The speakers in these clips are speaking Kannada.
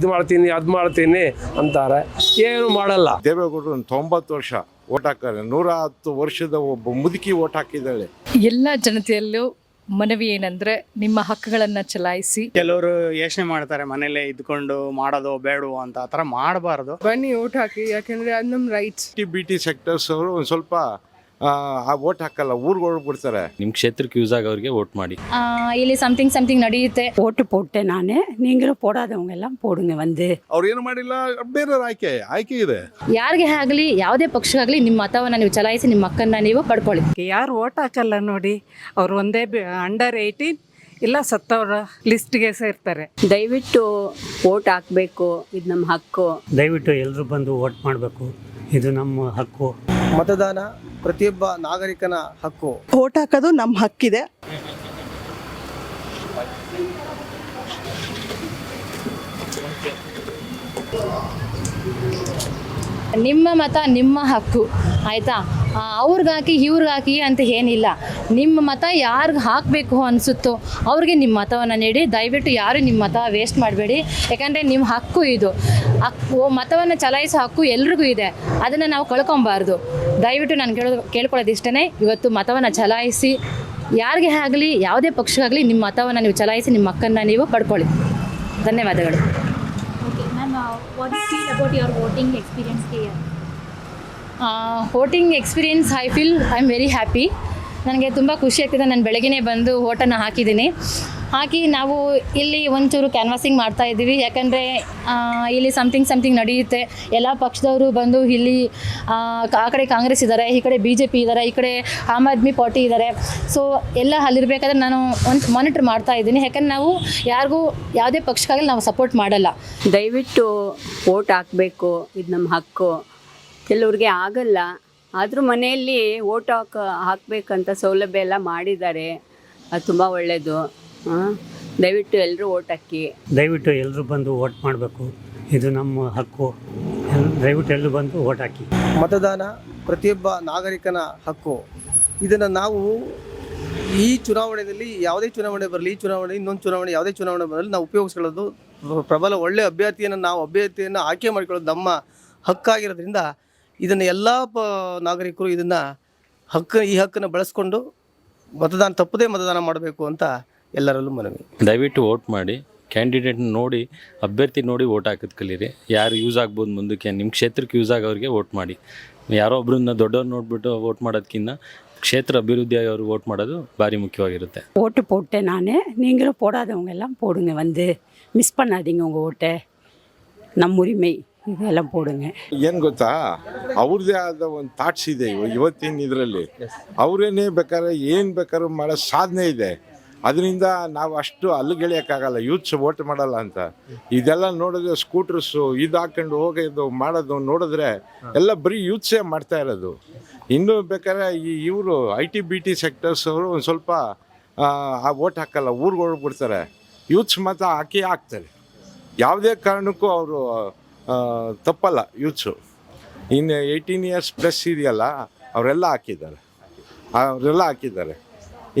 ಇದು ಮಾಡ್ತೀನಿ ಅದು ಮಾಡ್ತೀನಿ ಅಂತಾರೆ. ಏನು ಮಾಡಲ್ಲ. ದೇವೇಗೌಡರು ಒಂದು ತೊಂಬತ್ತು ವರ್ಷ ಓಟ್ ಹಾಕ್ತಾರೆ. ನೂರ ಹತ್ತು ವರ್ಷದ ಒಬ್ಬ ಮುದುಕಿ ಓಟ್ ಹಾಕಿದ್ದಾಳೆ. ಎಲ್ಲ ಜನತೆಯಲ್ಲೂ ಮನವಿ ಏನಂದ್ರೆ ನಿಮ್ಮ ಹಕ್ಕುಗಳನ್ನ ಚಲಾಯಿಸಿ. ಕೆಲವರು ಯೋಚನೆ ಮಾಡ್ತಾರೆ ಮನೇಲೆ ಇದ್ಕೊಂಡು ಮಾಡೋದು ಬೇಡವೋ ಅಂತ ಆತರ ಮಾಡಬಾರದು ಮಾಡಬಾರ್ದು. ಬನ್ನಿ ಓಟ್ ಹಾಕಿ ಯಾಕೆಂದ್ರೆ ಅದು ನಮ್ಮ rights T B T sectors ಅವರು ಒಂದು ಸ್ವಲ್ಪ ಆ, ಆ ಓಟ್ ಹಾಕಲ್ಲ ಊರಿಗೆ ಹೊರಡ್ಬಿಡ್ತಾರೆ ನಿಮ್ಮ ಕ್ಷೇತ್ರಕ್ಕೆ ಯೂಸ್ ಆಗೋರಿಗೆ ವೋಟ್ ಮಾಡಿ ஆ, ಇಲ್ಲಿ ಸಮಥಿಂಗ್ ಸಮಥಿಂಗ್ ನಡೆಯುತ್ತೆ ஓட்டு போட்டேன் நான் நீங்களும் போடாதவங்க எல்லாம் போடுங்க வந்து ಅವ್ರು ಏನು ಮಾಡಿಲ್ಲ ಬೇರೆ ಆಯ್ಕೆ ಆಯ್ಕೆ ಇದೆ ಯಾರಿಗೆ ಆಗಲಿ ಯಾವುದೇ ಪಕ್ಷಕ್ಕಾಗಲಿ ನಿಮ್ಮ ಮತವನ್ನು ನೀವು ಚಲಾಯಿಸಿ ನಿಮ್ಮ ಹಕ್ಕನ್ನು ನೀವು ಪಡ್ಕೊಳ್ಳಿ ಯಾರು ಓಟ್ ಹಾಕಲ್ಲ ನೋಡಿ ಅವ್ರು ಒಂದೇ ಅಂಡರ್ ಏಯ್ಟೀನ್ ಇಲ್ಲ ಸತ್ತವರ ಲಿಸ್ಟ್ಗೆ ಸೇರ್ತಾರೆ ದಯವಿಟ್ಟು ಓಟ್ ಹಾಕಬೇಕು ಇದು ನಮ್ಮ ಹಕ್ಕು ದಯವಿಟ್ಟು ಎಲ್ಲರೂ ಬಂದು ವೋಟ್ ಮಾಡಬೇಕು ಇದು ನಮ್ಮ ಹಕ್ಕು ಮತದಾನ ಪ್ರತಿಯೊಬ್ಬ ನಾಗರಿಕನ ಹಕ್ಕು. ಓಟ್ ಹಾಕೋದು ನಮ್ಮ ಹಕ್ಕಿದೆ. ನಿಮ್ಮ ಮತ ನಿಮ್ಮ ಹಕ್ಕು ಆಯಿತಾ? ಅವ್ರಿಗಾಕಿ, ಇವ್ರಿಗಾಕಿ ಅಂತ ಏನಿಲ್ಲ. ನಿಮ್ಮ ಮತ ಯಾರಿಗೆ ಹಾಕಬೇಕು ಅನಿಸುತ್ತೋ ಅವ್ರಿಗೆ ನಿಮ್ಮ ಮತವನ್ನು ನೀಡಿ. ದಯವಿಟ್ಟು ಯಾರು ನಿಮ್ಮ ಮತ ವೇಸ್ಟ್ ಮಾಡಬೇಡಿ. ಯಾಕಂದರೆ ನಿಮ್ಮ ಹಕ್ಕು ಇದು. ಹಕ್ಕು ಮತವನ್ನು ಚಲಾಯಿಸೋ ಹಕ್ಕು ಎಲ್ರಿಗೂ ಇದೆ. ಅದನ್ನು ನಾವು ಕಳ್ಕೊಬಾರ್ದು. ದಯವಿಟ್ಟು ನಾನು ಕೇಳೋದು ಕೇಳ್ಕೊಳ್ಳೋದು ಇಷ್ಟೇ ಇವತ್ತು ಮತವನ್ನು ಚಲಾಯಿಸಿ. ಯಾರಿಗೆ ಆಗಲಿ, ಯಾವುದೇ ಪಕ್ಷಕ್ಕಾಗಲಿ ನಿಮ್ಮ ಮತವನ್ನು ನೀವು ಚಲಾಯಿಸಿ ನಿಮ್ಮ ಹಕ್ಕನ್ನು ನೀವು ಪಡ್ಕೊಳ್ಳಿ. ಧನ್ಯವಾದಗಳು. Voting experience I feel I am very happy ನನಗೆ ತುಂಬ ಖುಷಿ ಆಗ್ತಿದೆ. ನಾನು ಬೆಳಗ್ಗೆ ಬಂದು ಓಟನ್ನು ಹಾಕಿದ್ದೀನಿ. ಹಾಕಿ ನಾವು ಇಲ್ಲಿ ಒಂಚೂರು ಕ್ಯಾನ್ವಾಸಿಂಗ್ ಮಾಡ್ತಾ ಇದ್ದೀವಿ. ಯಾಕಂದರೆ ಇಲ್ಲಿ ಸಮಥಿಂಗ್ ಸಮಥಿಂಗ್ ನಡೆಯುತ್ತೆ. ಎಲ್ಲ ಪಕ್ಷದವರು ಬಂದು ಇಲ್ಲಿ, ಆ ಕಡೆ ಕಾಂಗ್ರೆಸ್ ಇದ್ದಾರೆ ಈ ಕಡೆ ಬಿ ಜೆ ಪಿ ಇದ್ದಾರೆ ಈ ಕಡೆ ಆಮ್ ಆದ್ಮಿ ಪಾರ್ಟಿ ಇದ್ದಾರೆ ಸೊ ಎಲ್ಲ ಅಲ್ಲಿರ್ಬೇಕಾದ್ರೆ ನಾನು ಒಂದು ಮಾನಿಟ್ರ್ ಮಾಡ್ತಾ ಇದ್ದೀನಿ. ಯಾಕಂದ್ರೆ ನಾವು ಯಾರಿಗೂ ಯಾವುದೇ ಪಕ್ಷಕ್ಕಾಗಲಿ ನಾವು ಸಪೋರ್ಟ್ ಮಾಡಲ್ಲ. ದಯವಿಟ್ಟು ವೋಟ್ ಹಾಕಬೇಕು. ಇದು ನಮ್ಮ ಹಕ್ಕು. ಕೆಲವ್ರಿಗೆ ಆಗಲ್ಲ. ಆದರೂ ಮನೆಯಲ್ಲಿ ಓಟ್ ಹಾಕ ಹಾಕಬೇಕಂತ ಸೌಲಭ್ಯ ಎಲ್ಲ ಮಾಡಿದ್ದಾರೆ. ಅದು ತುಂಬ ಒಳ್ಳೆಯದು ದಯವಿಟ್ಟು ಎಲ್ಲರೂ ಓಟ್ ಹಾಕಿ. ದಯವಿಟ್ಟು ಎಲ್ಲರೂ ಬಂದು ವೋಟ್ ಮಾಡಬೇಕು. ಇದು ನಮ್ಮ ಹಕ್ಕು. ದಯವಿಟ್ಟು ಎಲ್ಲರೂ ಬಂದು ವೋಟ್ ಹಾಕಿ. ಮತದಾನ ಪ್ರತಿಯೊಬ್ಬ ನಾಗರಿಕನ ಹಕ್ಕು. ಇದನ್ನು ನಾವು ಈ ಚುನಾವಣೆಯಲ್ಲಿ ಯಾವುದೇ ಚುನಾವಣೆ ಬರಲಿ ಈ ಚುನಾವಣೆ ಇನ್ನೊಂದು ಚುನಾವಣೆ ಯಾವುದೇ ಚುನಾವಣೆ ಬರಲಿ ನಾವು ಉಪಯೋಗಿಸ್ಕೊಳ್ಳೋದು ಪ್ರಬಲ ಒಳ್ಳೆ ಅಭ್ಯರ್ಥಿಯನ್ನು ನಾವು ಅಭ್ಯರ್ಥಿಯನ್ನು ಆಯ್ಕೆ ಮಾಡಿಕೊಳ್ಳೋದು ನಮ್ಮ ಹಕ್ಕಾಗಿರೋದ್ರಿಂದ ಇದನ್ನು ಎಲ್ಲ ಪ ನಾಗರಿಕರು ಇದನ್ನು ಹಕ್ಕು ಈ ಹಕ್ಕನ್ನು ಬಳಸ್ಕೊಂಡು ಮತದಾನ ತಪ್ಪದೇ ಮತದಾನ ಮಾಡಬೇಕು ಅಂತ ಎಲ್ಲರಲ್ಲೂ ಮನವಿ ದಯವಿಟ್ಟು ವೋಟ್ ಮಾಡಿ ಕ್ಯಾಂಡಿಡೇಟ್ನ ನೋಡಿ ಅಭ್ಯರ್ಥಿ ನೋಡಿ ವೋಟ್ ಹಾಕೋದು ಕಲೀರಿ ಯಾರು ಯೂಸ್ ಆಗ್ಬೋದು ಮುಂದಕ್ಕೆ ನಿಮ್ಮ ಕ್ಷೇತ್ರಕ್ಕೆ ಯೂಸ್ ಆಗೋರಿಗೆ ವೋಟ್ ಮಾಡಿ ಯಾರೋ ಒಬ್ಬರನ್ನ ದೊಡ್ಡವ್ರು ನೋಡ್ಬಿಟ್ಟು ವೋಟ್ ಮಾಡೋದಕ್ಕಿಂತ ಕ್ಷೇತ್ರ ಅಭಿವೃದ್ಧಿ ಆಗೋರು ವೋಟ್ ಮಾಡೋದು ಭಾರಿ ಮುಖ್ಯವಾಗಿರುತ್ತೆ ஓட்டு போட்டேன் நான் நீங்களும் போடாதவங்க எல்லாம் போடுங்க வந்து மிஸ் பண்ணாதீங்க உங்கள் ஓட்டை நம்ம உரிமை ಇದೆಲ್ಲ ಪೋಡುಂಗೆ. ಏನು ಗೊತ್ತಾ? ಅವ್ರದ್ದೇ ಆದ ಒಂದು ಥಾಟ್ಸ್ ಇದೆ ಇವತ್ತಿನ ಇದರಲ್ಲಿ. ಅವರೇನೇ ಬೇಕಾದ್ರೆ ಏನು ಬೇಕಾದ್ರೂ ಮಾಡೋ ಸಾಧನೆ ಇದೆ. ಅದರಿಂದ ನಾವು ಅಷ್ಟು ಅಲ್ಲಿಗೆಳಿಯೋಕ್ಕಾಗಲ್ಲ ಯೂತ್ಸ್ ವೋಟ್ ಮಾಡಲ್ಲ ಅಂತ. ಇದೆಲ್ಲ ನೋಡಿದ್ರೆ ಸ್ಕೂಟ್ರಸ್ಸು ಇದು ಹಾಕೊಂಡು ಹೋಗೋದು ಮಾಡೋದು ನೋಡಿದ್ರೆ ಎಲ್ಲ ಬರೀ ಯೂತ್ಸೇ ಮಾಡ್ತಾ ಇರೋದು. ಇನ್ನೂ ಬೇಕಾದ್ರೆ ಈ ಇವರು I T B T sectors ಅವರು ಒಂದು ಸ್ವಲ್ಪ ಆ, ಓಟ್ ವೋಟ್ ಹಾಕಲ್ಲ ಊರ್ಗೆ ಹೋಗ್ಬಿಡ್ತಾರೆ. ಯೂತ್ಸ್ ಮಾತ್ರ ಹಾಕಿ ಹಾಕ್ತಾರೆ. ಯಾವುದೇ ಕಾರಣಕ್ಕೂ ಅವರು ತಪ್ಪಲ್ಲ, ಯೂತ್ಸು. ಇನ್ನು ಏಯ್ಟೀನ್ ಇಯರ್ಸ್ ಪ್ಲಸ್ ಇದೆಯಲ್ಲ, ಅವರೆಲ್ಲ ಹಾಕಿದ್ದಾರೆ. ಅವರೆಲ್ಲ ಹಾಕಿದ್ದಾರೆ.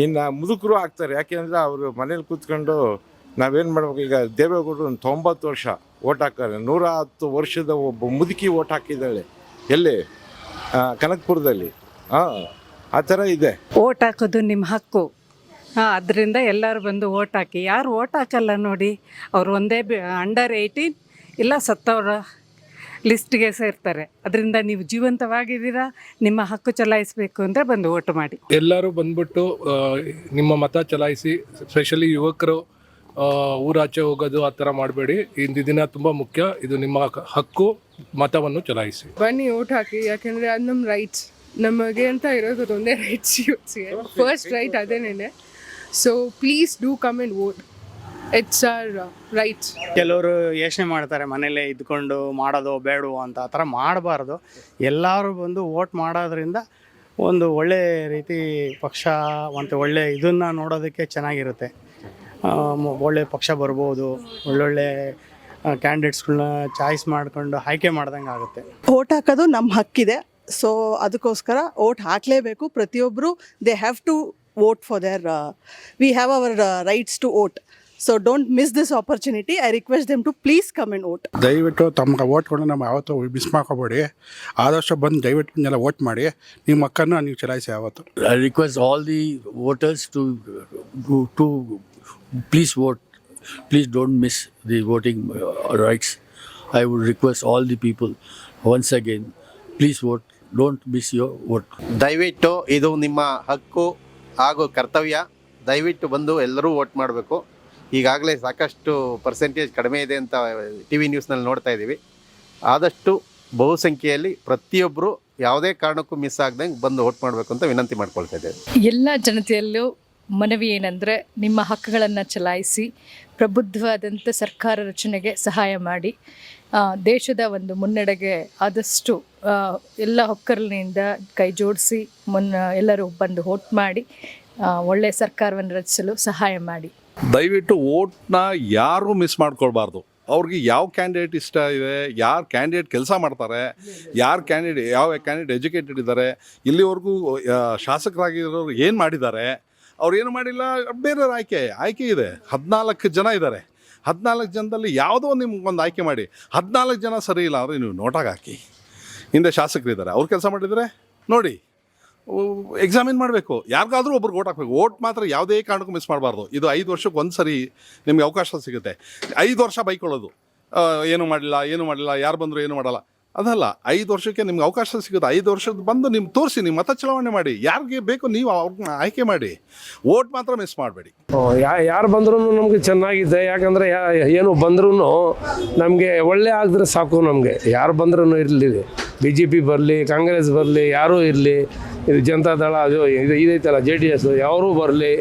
ಇನ್ನು ಮುದುಕರು ಹಾಕ್ತಾರೆ, ಯಾಕೆಂದರೆ ಅವರು ಮನೇಲಿ ಕೂತ್ಕೊಂಡು ನಾವೇನು ಮಾಡ್ಬೇಕು, ಈಗ ದೇವೇಗೌಡರು ಒಂದು ತೊಂಬತ್ತು ವರ್ಷ ಓಟ್ ಹಾಕ್ತಾರೆ. ನೂರ ಹತ್ತು ವರ್ಷದ ಒಬ್ಬ ಮುದುಕಿ ಓಟ್ ಹಾಕಿದ್ದಾಳೆ. ಎಲ್ಲಿ? ಕನಕ್ಪುರದಲ್ಲಿ. ಹಾಂ ಆ ಥರ ಇದೆ. ಓಟ್ ಹಾಕೋದು ನಿಮ್ಮ ಹಕ್ಕು. ಹಾಂ ಅದರಿಂದ ಎಲ್ಲರೂ ಬಂದು ಓಟ್ ಹಾಕಿ. ಯಾರು ಓಟ್ ಹಾಕಲ್ಲ ನೋಡಿ, ಅವ್ರು ಒಂದೇ ಅಂಡರ್ ಏಯ್ಟೀನ್ ಇಲ್ಲ ಸತ್ತವರ ಲಿಸ್ಟ್ಗೆ ಸೇರ್ತಾರೆ ಅದರಿಂದ ನೀವು ಜೀವಂತವಾಗಿದ್ದೀರಾ? ನಿಮ್ಮ ಹಕ್ಕು ಚಲಾಯಿಸಬೇಕು ಅಂದರೆ ಬಂದು ಓಟ್ ಮಾಡಿ. ಎಲ್ಲರೂ ಬಂದ್ಬಿಟ್ಟು ಆ, ನಿಮ್ಮ ಮತ ಚಲಾಯಿಸಿ ಸ್ಪೆಷಲಿ ಯುವಕರು ಆ, ಊರಾಚೆ ಹೋಗೋದು ಆ ಥರ ಮಾಡಬೇಡಿ. ಇಂದು ದಿನ ತುಂಬ ಮುಖ್ಯ. ಇದು ನಿಮ್ಮ ಹಕ್ಕು ಮತವನ್ನು ಚಲಾಯಿಸಿ. ಬನ್ನಿ ಓಟ್ ಹಾಕಿ. ಯಾಕೆಂದರೆ ಅದು ನಮ್ಮ ರೈಟ್ಸ್ ನಮಗೆ ಅಂತ ಇರೋದು ಒಂದೇ rights first right ಅದೇನೇನೆ. So please do come and vote it's our right ಕೆಲವರು ಯೋಚನೆ ಮಾಡ್ತಾರೆ ಮನೇಲೆ ಇದ್ಕೊಂಡು ಮಾಡೋದು ಬೇಡವೋ ಅಂತ ಆ ಥರ ಮಾಡಬಾರ್ದು. ಎಲ್ಲರೂ ಬಂದು ವೋಟ್ ಮಾಡೋದ್ರಿಂದ ಒಂದು ಒಳ್ಳೆ ರೀತಿ ಪಕ್ಷ ಮತ್ತು ಒಳ್ಳೆ ಇದನ್ನು ನೋಡೋದಕ್ಕೆ ಚೆನ್ನಾಗಿರುತ್ತೆ. ಆ, ಮ- ಒಳ್ಳೆ ಪಕ್ಷ ಬರ್ಬೋದು ಒಳ್ಳೊಳ್ಳೆ ಕ್ಯಾಂಡಿಡೇಟ್ಸ್ಗಳನ್ನ ಚಾಯ್ಸ್ ಮಾಡ್ಕೊಂಡು ಆಯ್ಕೆ ಮಾಡ್ದಂಗೆ ಆಗುತ್ತೆ. ವೋಟ್ ಹಾಕೋದು ನಮ್ಮ ಹಕ್ಕಿದೆ. ಸೊ ಅದಕ್ಕೋಸ್ಕರ ವೋಟ್ ಹಾಕಲೇಬೇಕು. ಪ್ರತಿಯೊಬ್ಬರು they have to vote for their we have our rights to vote so don't miss this opportunity I request them to please come in vote ದಯವಿಟ್ಟು ತಮ್ಗೆ ಓಟ್ಕೊಂಡು ನಮ್ಮ ಯಾವತ್ತೂ ಮಿಸ್ ಮಾಡ್ಕೋಬೇಡಿ. ಆದಷ್ಟು ಬಂದು ದಯವಿಟ್ಟು ಎಲ್ಲ ಓಟ್ ಮಾಡಿ. ನಿಮ್ಮ ಮಕ್ಕಳನ್ನ ನೀವು ಚಲಾಯಿಸಿ ಯಾವತ್ತು. I request all the voters to to please vote please don't miss the voting rights I would request all the people once again please vote don't miss your vote your vote. ದಯವಿಟ್ಟು ಇದು ನಿಮ್ಮ ಹಕ್ಕು ಹಾಗೂ ಕರ್ತವ್ಯ. ದಯವಿಟ್ಟು ಬಂದು ಎಲ್ಲರೂ ವೋಟ್ ಮಾಡಬೇಕು. ಈಗಾಗಲೇ ಸಾಕಷ್ಟು ಪರ್ಸೆಂಟೇಜ್ ಕಡಿಮೆ ಇದೆ ಅಂತ ಟಿ ವಿ ನ್ಯೂಸ್ನಲ್ಲಿ ನೋಡ್ತಾ ಇದ್ದೀವಿ. ಆದಷ್ಟು ಬಹುಸಂಖ್ಯೆಯಲ್ಲಿ ಪ್ರತಿಯೊಬ್ಬರು ಯಾವುದೇ ಕಾರಣಕ್ಕೂ ಮಿಸ್ ಆಗ್ದಂಗೆ ಬಂದು ವೋಟ್ ಮಾಡಬೇಕು ಅಂತ ವಿನಂತಿ ಮಾಡ್ಕೊಳ್ತಾ ಇದ್ದೇವೆ. ಎಲ್ಲ ಜನತೆಯಲ್ಲೂ ಮನವಿ ಏನಂದರೆ ನಿಮ್ಮ ಹಕ್ಕುಗಳನ್ನು ಚಲಾಯಿಸಿ ಪ್ರಬುದ್ಧವಾದಂಥ ಸರ್ಕಾರ ರಚನೆಗೆ ಸಹಾಯ ಮಾಡಿ. ದೇಶದ ಒಂದು ಮುನ್ನಡೆಗೆ ಆದಷ್ಟು ಎಲ್ಲ ಹೊಕ್ಕರಲಿನಿಂದ ಕೈ ಜೋಡಿಸಿ ಮುನ್ನ ಎಲ್ಲರೂ ಬಂದು ವೋಟ್ ಮಾಡಿ ಒಳ್ಳೆಯ ಸರ್ಕಾರವನ್ನು ರಚಿಸಲು ಸಹಾಯ ಮಾಡಿ. ದಯವಿಟ್ಟು ಓಟ್ನ ಯಾರು ಮಿಸ್ ಮಾಡ್ಕೊಳ್ಬಾರ್ದು. ಅವ್ರಿಗೆ ಯಾವ ಕ್ಯಾಂಡಿಡೇಟ್ ಇಷ್ಟ ಇದೆ, ಯಾರು ಕ್ಯಾಂಡಿಡೇಟ್ ಕೆಲಸ ಮಾಡ್ತಾರೆ, ಯಾರು ಕ್ಯಾಂಡಿಡೇಟ್ ಯಾವ ಕ್ಯಾಂಡಿಡೇಟ್ ಎಜುಕೇಟೆಡ್ ಇದ್ದಾರೆ ಇಲ್ಲಿವರೆಗೂ ಶಾಸಕರಾಗಿರೋರು ಏನು ಮಾಡಿದ್ದಾರೆ, ಅವ್ರು ಏನು ಮಾಡಿಲ್ಲ, ಬೇರೆಯವ್ರ ಆಯ್ಕೆ ಆಯ್ಕೆ ಇದೆ. ಹದಿನಾಲ್ಕು ಜನ ಇದ್ದಾರೆ ಹದಿನಾಲ್ಕು ಜನದಲ್ಲಿ ಯಾವುದೋ ನಿಮ್ಗೊಂದು ಆಯ್ಕೆ ಮಾಡಿ. ಹದಿನಾಲ್ಕು ಜನ ಸರಿ ಇಲ್ಲ ಅಂದರೆ ನೀವು ನೋಟಾಗಿ ಹಾಕಿ. ಹಿಂದೆ ಶಾಸಕರಿದ್ದಾರೆ. ಅವ್ರು ಕೆಲಸ ಮಾಡಿದರೆ ನೋಡಿ. ಎಕ್ಸಾಮಿನ್ ಮಾಡಬೇಕು. ಯಾರಿಗಾದರೂ ಒಬ್ರಿಗೆ ಓಟ್ ಹಾಕಬೇಕು. ಓಟ್ ಮಾತ್ರ ಯಾವುದೇ ಕಾರಣಕ್ಕೂ ಮಿಸ್ ಮಾಡಬಾರ್ದು. ಇದು ಐದು ವರ್ಷಕ್ಕೆ ಒಂದು ಸರಿ ನಿಮಗೆ ಅವಕಾಶ ಸಿಗುತ್ತೆ. ಐದು ವರ್ಷ ಬೈಕೊಳ್ಳೋದು. ಏನು ಮಾಡಲಿಲ್ಲ ಏನು ಮಾಡಲಿಲ್ಲ, ಯಾರು ಬಂದರೂ ಏನು ಮಾಡಲ್ಲ. ಅದಲ್ಲ, ಐದು ವರ್ಷಕ್ಕೆ ನಿಮ್ಗೆ ಅವಕಾಶ ಸಿಗುತ್ತೆ. ಐದು ವರ್ಷದ ಬಂದು ನಿಮ್ಗೆ ತೋರಿಸಿ ನಿಮ್ಮ ಮತ ಚಲಾವಣೆ ಮಾಡಿ. ಯಾರಿಗೆ ಬೇಕು ನೀವು ಅವ್ರನ್ನ ಆಯ್ಕೆ ಮಾಡಿ. ಓಟ್ ಮಾತ್ರ ಮಿಸ್ ಮಾಡಬೇಡಿ. ಯಾರು ಬಂದ್ರೂ ನಮಗೆ ಚೆನ್ನಾಗಿದೆ. ಯಾಕಂದರೆ ಏನು ಬಂದ್ರೂ ನಮಗೆ ಒಳ್ಳೆ ಆಗಿದ್ರೆ ಸಾಕು ನಮಗೆ. ಯಾರು ಬಂದ್ರೂ ಇರಲಿ. ಬಿ ಜೆ ಪಿ ಬರಲಿ, ಕಾಂಗ್ರೆಸ್ ಬರಲಿ, ಯಾರೂ ಇರಲಿ. ಇದು ಜನತಾದಳ ಅದು ಇದು ಇದೈತಲ್ಲ ಜೆ ಡಿ ಎಸ್ ಯಾರೂ ಬರಲಿ.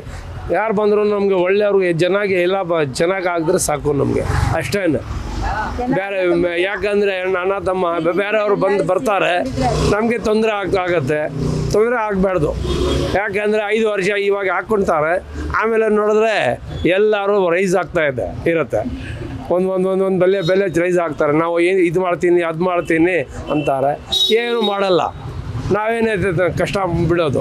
ಯಾರು ಬಂದರೂ ನಮಗೆ ಒಳ್ಳೆಯವ್ರಿಗೆ ಚೆನ್ನಾಗಿ ಎಲ್ಲ ಬ, ಚೆನ್ನಾಗಿ ಆಗಿದ್ರೆ ಸಾಕು ನಮಗೆ. ಅಷ್ಟೇ ಬೇರೆ, ಯಾಕಂದರೆ ಅಣ್ಣ ತಮ್ಮ ಬೇರೆಯವರು ಬಂದು ಬರ್ತಾರೆ, ನಮಗೆ ತೊಂದರೆ ಆಗತ್ತೆ. ತೊಂದರೆ ಆಗಬಾರ್ದು. ಯಾಕೆಂದರೆ ಐದು ವರ್ಷ ಇವಾಗ ಹಾಕ್ಕೊಳ್ತಾರೆ ಆಮೇಲೆ ನೋಡಿದ್ರೆ ಎಲ್ಲರೂ ರೈಸ್ ಆಗ್ತಾ ಇದೆ, ಇರುತ್ತೆ. ಒಂದು ಒಂದು ಒಂದು ಒಂದು ಬೆಲೆ ಬೆಲೆ ರೈಸ್ ಆಗ್ತಾರೆ. ನಾವು ಏನು ಇದು ಮಾಡ್ತೀನಿ, ಅದು ಮಾಡ್ತೀನಿ ಅಂತಾರೆ. ಏನು ಮಾಡಲ್ಲ. ನಾವೇನೇ ಕಷ್ಟ ಬಿಡೋದು.